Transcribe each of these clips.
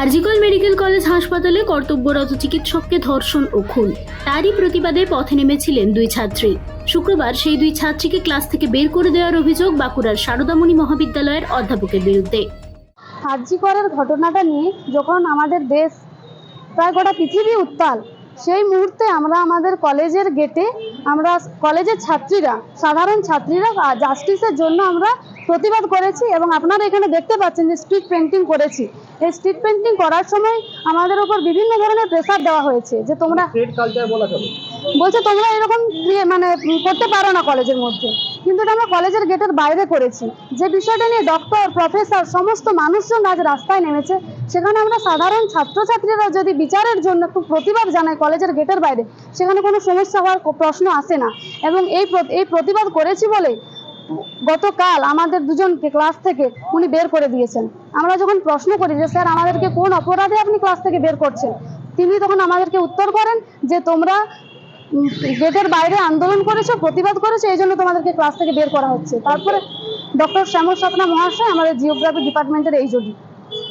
RG Kar medical college হাসপাতালে কর্তব্যরত চিকিৎসককে ধর্ষণ ও খুন। তারই প্রতিবাদে পথে নেমেছিলেন দুই ছাত্রী। শুক্রবার সেই দুই ছাত্রীকে ক্লাস থেকে বের করে দেওয়ার অভিযোগ বাঁকুড়ার সারদামণি মহাবিদ্যালয়ের অধ্যাপকের বিরুদ্ধে। আরজি করার ঘটনাটা নিয়ে যখন আমাদের দেশ প্রায় গোটা পৃথিবী উত্তাল, সেই মুহূর্তে আমরা আমাদের কলেজের গেটে আমরা কলেজের ছাত্রীরা, সাধারণ ছাত্রীরা জাস্টিসের জন্য আমরা প্রতিবাদ করেছি এবং আপনারা এখানে দেখতে পাচ্ছেন যে স্ট্রিট পেন্টিং করেছি। এই স্ট্রিট পেন্টিং করার সময় আমাদের উপর বিভিন্ন ধরনের প্রেসার দেওয়া হয়েছে যে তোমরা ট্রেড কালচার বলা চলে। বলছে তোমরা এরকম মানে করতে পারো না কলেজের মধ্যে। কিন্তু এটা আমরা কলেজের গেটের বাইরে করেছি। যে বিষয়টা নিয়ে ডক্টর প্রফেসর সমস্ত মানুষজন আজ রাস্তায় নেমেছে সেখানে আমরা সাধারণ ছাত্রছাত্রীরা যদি বিচারের জন্য একটু প্রতিবাদ জানাই কলেজের গেটের বাইরে সেখানে কোনো সমস্যা হওয়ার প্রশ্ন আসে না। এবং এই এই প্রতিবাদ করেছি বলে গতকাল আমাদের দুজনকে ক্লাস থেকে উনি বের করে দিয়েছেন। আমরা যখন প্রশ্ন করি যে, স্যার, আমাদেরকে কোন অপরাধে আপনি ক্লাস থেকে বের করছেন? তিনি তখন আমাদেরকে উত্তর করেন যে, তোমরা গেটের বাইরে আন্দোলন করেছ, প্রতিবাদ করেছ, এই জন্য তোমাদেরকে ক্লাস থেকে বের করা হচ্ছে। তারপরে ডক্টর শ্যামল সাপনা মহাশয় আমাদের জিওগ্রাফি ডিপার্টমেন্টের এই জডি।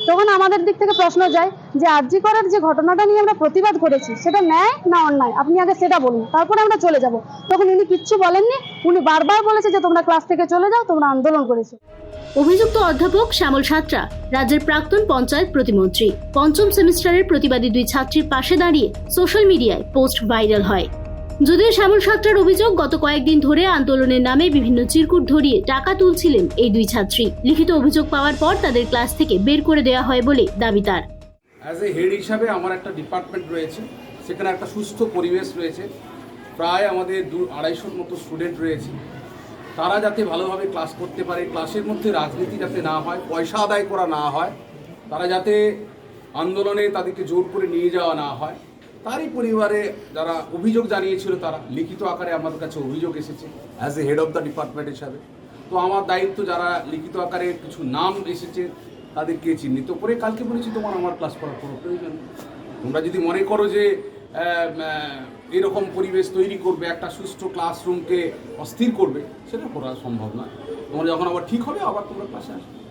তখন আমাদের দিক থেকে প্রশ্ন যায় যে আরজি করার যে ঘটনাটা নিয়ে আমরা প্রতিবাদ করেছি, সেটা ন্যায় না অন্যায়? আপনি আগে সেটা বলুন, তারপরে আমরা চলে যাব। তখন উনি কিচ্ছু বলেননি, উনি বারবার বলেছে যে তোমরা ক্লাস থেকে চলে যাও, তোমরা আন্দোলন করেছ। অভিযুক্ত অধ্যাপক শ্যামল সাত্রা, রাজ্যের প্রাক্তন পঞ্চায়েত প্রতিমন্ত্রী। পঞ্চম সেমিস্টারের প্রতিবাদী দুই ছাত্রীর পাশে দাঁড়িয়ে সোশ্যাল মিডিয়ায় পোস্ট ভাইরাল হয়। যদিও শ্যামল সাত্রার অভিযোগ, গত কয়েকদিন ধরে আন্দোলনের নামে বিভিন্ন চিরকুট ধরিয়ে টাকা তুলছিলেন এই দুই ছাত্রী। লিখিত অভিযোগ পাওয়ার পর তাদের ক্লাস থেকে বের করে দেওয়া হয় বলে দাবি তার। অ্যাজ এ হেড হিসাবে আমার একটা ডিপার্টমেন্ট রয়েছে, সেখানে একটা সুস্থ পরিবেশ রয়েছে। প্রায় আমাদের দু আড়াইশোর মতো স্টুডেন্ট রয়েছে। তারা যাতে ভালোভাবে ক্লাস করতে পারে ক্লাসের মধ্যে রাজনীতি যাতে না হয়, পয়সা আদায় করা না হয়, তারা যাতে আন্দোলনে তাদেরকে জোর করে নিয়ে যাওয়া না হয়, তারই পরিবারে যারা অভিযোগ জানিয়েছিল তারা, লিখিত আকারে আমাদের কাছে অভিযোগ এসেছে as a head of the department হিসাবে। তো আমার দায়িত্ব যারা লিখিত আকারে কিছু নাম এসেছে তাদেরকে চিহ্নিত করে কালকে বলেছি তোমার আমার ক্লাস করার কোনো প্রয়োজন তোমরা যদি মনে করো যে এরকম পরিবেশ তৈরি করবে, একটা সুষ্ঠু ক্লাসরুমকে অস্থির করবে, সেটা করা সম্ভব নয়। তোমরা যখন আবার ঠিক হবে, আবার তোমরা ক্লাসে আসবে।